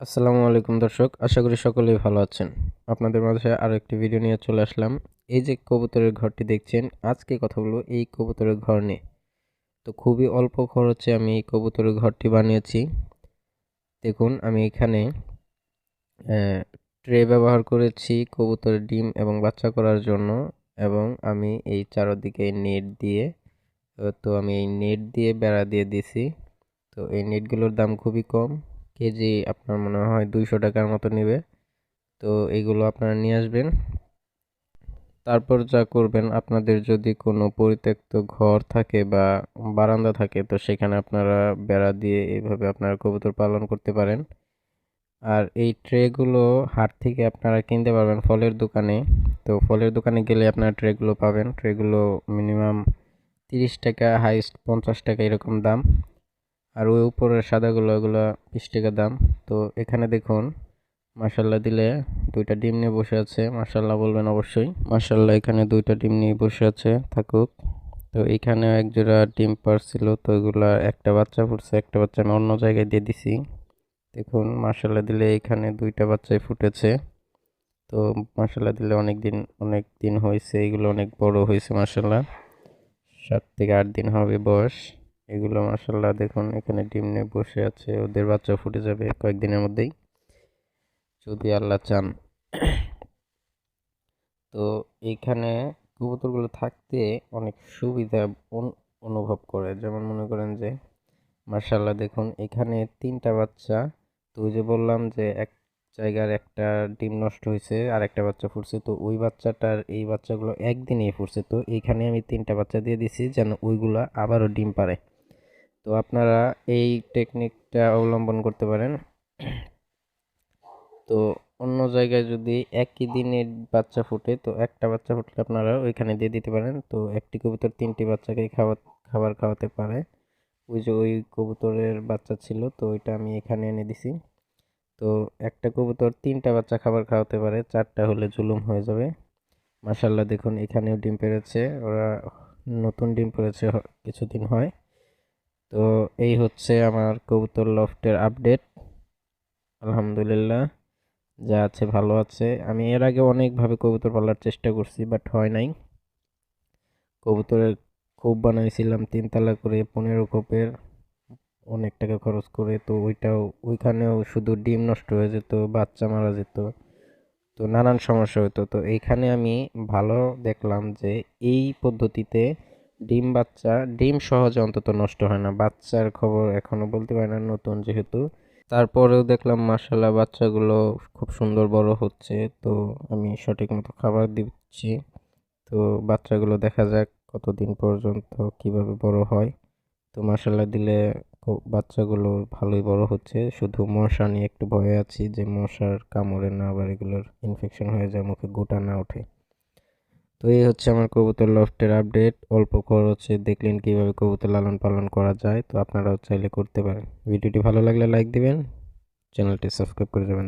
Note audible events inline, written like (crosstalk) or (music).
আসসালামু আলাইকুম দর্শক, আশা করি সকলেই ভালো আছেন। আপনাদের মাঝে আরও একটি ভিডিও নিয়ে চলে আসলাম। এই যে কবুতরের ঘরটি দেখছেন, আজকে কথা বলব এই কবুতরের ঘর নিয়ে। তো খুবই অল্প খরচে আমি এই কবুতরের ঘরটি বানিয়েছি। দেখুন, আমি এখানে ট্রে ব্যবহার করেছি কবুতরের ডিম এবং বাচ্চা করার জন্য এবং আমি এই চারোদিকে নেট দিয়ে, তো আমি এই নেট দিয়ে বেড়া দিয়ে দিছি তো এই নেটগুলোর দাম খুবই কম। কেজি আপনার মনে হয় দুইশো টাকার মতো নেবে। তো এগুলো আপনারা নিয়ে আসবেন। তারপর যা করবেন, আপনাদের যদি কোনো পরিত্যক্ত ঘর থাকে বা বারান্দা থাকে, তো সেখানে আপনারা বেড়া দিয়ে এইভাবে আপনারা কবুতর পালন করতে পারেন। আর এই ট্রেগুলো হাট থেকে আপনারা কিনতে পারবেন ফলের দোকানে। তো ফলের দোকানে গেলে আপনারা ট্রেগুলো পাবেন। ট্রেগুলো মিনিমাম তিরিশ টাকা, হাইস্ট পঞ্চাশ টাকা এরকম দাম। আর ওই উপরের সাদাগুলো ওগুলো বিশ টাকা দাম। তো এখানে দেখুন মাসাল্লাহ দিলে দুইটা ডিম নিয়ে বসে আছে। মাসাল্লাহ বলবেন অবশ্যই। মাসাল্লাহ এখানে দুইটা ডিম নিয়ে বসে আছে, থাকুক। তো এখানে এক জোড়া ডিম পারছিল তো ওইগুলা একটা বাচ্চা ফুটছে, একটা বাচ্চা আমি অন্য জায়গায় দিয়ে দিছি। দেখুন মাসাল্লাহ দিলে এখানে দুইটা বাচ্চাই ফুটেছে। তো মাসাল্লাহ দিলে অনেক দিন অনেক দিন হয়েছে, এগুলো অনেক বড় হয়েছে মাসাল্লাহ সাত থেকে আট দিন হবে বয়স। এগুলো মাসাল্লাহ দেখুন, এখানে ডিম নিয়ে বসে আছে, ওদের বাচ্চা ফুটে যাবে কয়েকদিনের মধ্যেই। যদি আল্লাহ চান। (clears throat) তো এইখানে কবুতরগুলো থাকতে অনেক সুবিধা অনুভব করে। যেমন মনে করেন যে মার্শাল্লাহ দেখুন, এখানে তিনটা বাচ্চা। তো ওই যে বললাম যে, এক জায়গার একটা ডিম নষ্ট হয়েছে আর একটা বাচ্চা ফুটছে। তো ওই বাচ্চাটার, এই বাচ্চাগুলো একদিনেই ফুটছে। তো এইখানে আমি তিনটা বাচ্চা দিয়ে দিছি যেন ওইগুলো আবারও ডিম পারে তো আপনারা এই টেকনিকটা অবলম্বন করতে পারেন। তো অন্য জায়গায় যদি একই দিনে বাচ্চা ফুটে, তো একটা বাচ্চা ফুটলে আপনারা ওইখানে দিয়ে দিতে পারেন। তো একটি কবুতর তিনটি বাচ্চাকে খাওয়া, খাবার খাওয়াতে পারে। ওই যে ওই কবুতরের বাচ্চা ছিল, তো ওইটা আমি এখানে এনে দিছি। তো একটা কবুতর তিনটা বাচ্চা খাবার খাওয়াতে পারে, চারটা হলে জুলুম হয়ে যাবে। মাসাল্লাহ দেখুন এখানেও ডিম পেরেছে। ওরা নতুন ডিম পেরেছে কিছুদিন হয়। তো এই হচ্ছে আমার কবুতর লফটের আপডেট। আলহামদুলিল্লাহ, যা আছে ভালো আছে। আমি এর আগে অনেকভাবে কবুতর পালার চেষ্টা করছি, বাট হয় নাই। কবুতরের খোপ বানাইছিলাম, তিনতলা করে পনেরো খোপের, অনেক টাকা খরচ করে। তো ওইটাও, ওইখানেও শুধু ডিম নষ্ট হয়ে যেত, বাচ্চা মারা যেত, তো নানান সমস্যা হতো। তো এইখানে আমি ভালো দেখলাম যে এই পদ্ধতিতে ডিম বাচ্চা, ডিম সহজে অন্তত নষ্ট হয় না। বাচ্চার খবর এখনও বলতে পারি না, নতুন যেহেতু। তারপরেও দেখলাম মাসাল্লাহ বাচ্চাগুলো খুব সুন্দর বড় হচ্ছে। তো আমি সঠিক মতো খাবার দিচ্ছি। তো বাচ্চাগুলো দেখা যাক কতদিন পর্যন্ত কীভাবে বড় হয়। তো মাসাল্লাহ দিলে বাচ্চাগুলো ভালোই বড় হচ্ছে। শুধু মশা নিয়ে একটু ভয়ে আছি যে মশার কামড়ে না আবার এগুলোর ইনফেকশন হয়ে যায়, মুখে গোটা না ওঠে। তো এই হচ্ছে আমার কবুতর লফটের আপডেট অল্প খরচে দেখলেন কীভাবে কবুতর লালন পালন করা যায়, তো আপনারাও চাইলে করতে পারেন। ভিডিওটি ভালো লাগলে লাইক দিবেন, চ্যানেলটি সাবস্ক্রাইব করে যাবেন।